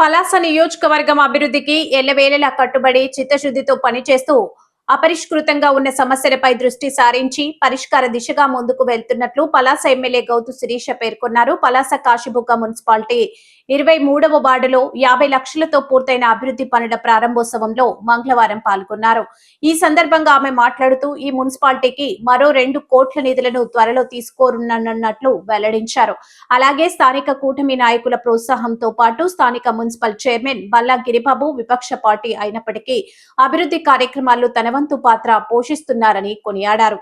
పలాస నియోజకవర్గం అభివృద్ధికి ఎల్లవేళలా కట్టుబడి చిత్తశుద్ధితో పనిచేస్తూ అపరిష్కృతంగా ఉన్న సమస్యలపై దృష్టి సారించి పరిష్కార దిశగా ముందుకు వెళ్తున్నట్లు పలాస ఎమ్మెల్యే గౌతు శిరీష పేర్కొన్నారు. పలాస కాశీబుగ్గ మున్సిపాలిటీ ఇరవై మూడవ వార్డులో యాభై లక్షలతో పూర్తయిన అభివృద్ధి పనుల ప్రారంభోత్సవంలో మంగళవారం పాల్గొన్నారు. ఈ సందర్భంగా ఆమె మాట్లాడుతూ ఈ మున్సిపాలిటీకి మరో రెండు కోట్ల నిధులను త్వరలో తీసుకోనున్నట్లు వెల్లడించారు. అలాగే స్థానిక కూటమి నాయకుల ప్రోత్సాహంతో పాటు స్థానిక మున్సిపల్ చైర్మన్ బల్లా గిరిబాబు విపక్ష పార్టీ అయినప్పటికీ అభివృద్ధి కార్యక్రమాల్లో తన వంతు పాత్ర పోషిస్తున్నారని కొనియాడారు.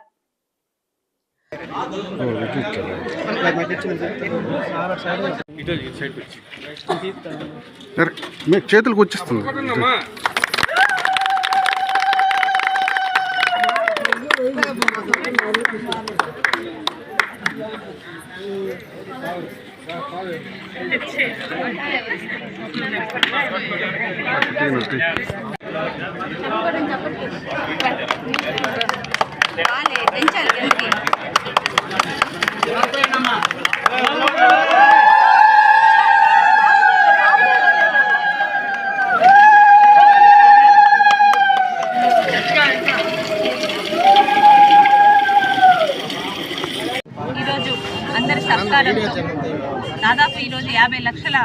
ఇటు చేతులకు వచ్చి చేతులకు వచ్చేస్తుంది అందరి సహకారంతో దాదాపు ఈరోజు యాభై లక్షల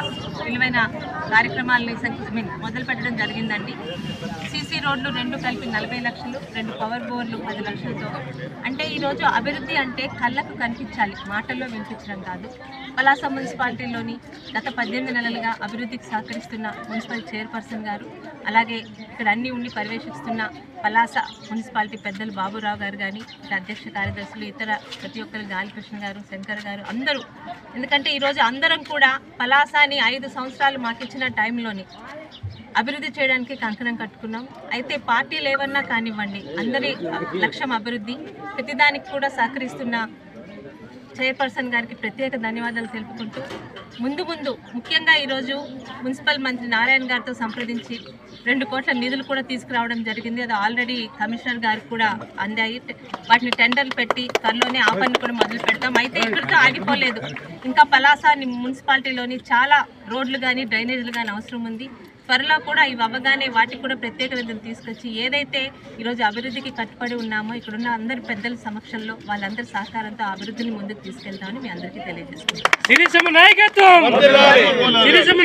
విలువైన కార్యక్రమాలని సంఖ్య- మొదలు పెట్టడం జరిగిందండి. సీసీ రోడ్లు రెండు కలిపి నలభై లక్షలు రెండు పవర్ బోర్లు పది లక్షలతో. అంటే ఈరోజు అభివృద్ధి అంటే కళ్ళకు కనిపించాలి మాటల్లో వినిపించడం కాదు. పలాస మున్సిపాలిటీలోని గత పద్దెనిమిది నెలలుగా అభివృద్ధికి సహకరిస్తున్న మున్సిపల్ చైర్పర్సన్ గారు అలాగే ఇక్కడ అన్ని ఉండి పర్యవేక్షిస్తున్న పలాస మున్సిపాలిటీ పెద్దలు బాబురావు గారు కానీ అధ్యక్ష కార్యదర్శులు ఇతర ప్రతి ఒక్కరు గాలికృష్ణ గారు శంకర్ గారు అందరూ. ఎందుకంటే ఈరోజు అందరం కూడా పలాసాని ఐదు సంవత్సరాలు మాకు ఇచ్చిన టైంలోని అభివృద్ధి చేయడానికి కంకణం కట్టుకున్నాం. అయితే పార్టీలు ఏమన్నా కానివ్వండి అందరి లక్ష్యం అభివృద్ధి ప్రతిదానికి కూడా సహకరిస్తున్న చైర్పర్సన్ గారికి ప్రత్యేక ధన్యవాదాలు తెలుపుకుంటూ ముందు ముందు ముఖ్యంగా ఈరోజు మున్సిపల్ మంత్రి నారాయణ గారితో సంప్రదించి రెండు కోట్ల నిధులు కూడా తీసుకురావడం జరిగింది. అది ఆల్రెడీ కమిషనర్ గారికి కూడా అందాయి. వాటిని టెండర్లు పెట్టి త్వరలోనే ఆ పని కూడా మొదలు పెడతాం. అయితే ఇక్కడితో ఆగిపోలేదు. ఇంకా పలాస మున్సిపాలిటీలోని చాలా రోడ్లు కానీ డ్రైనేజీలు కానీ అవసరం ఉంది. త్వరలో కూడా ఇవి అవ్వగానే వాటికి కూడా ప్రత్యేక నిధులు తీసుకొచ్చి ఏదైతే ఈరోజు అభివృద్ధికి కట్టుబడి ఉన్నామో ఇక్కడున్న అందరి పెద్దల సమక్షంలో వాళ్ళందరి సహకారంతో అభివృద్ధిని ముందుకు తీసుకెళ్తామని మీ అందరికీ తెలియజేస్తున్నాను సిరిసమ్మ నాయకత్వం! సిరిసమ్మ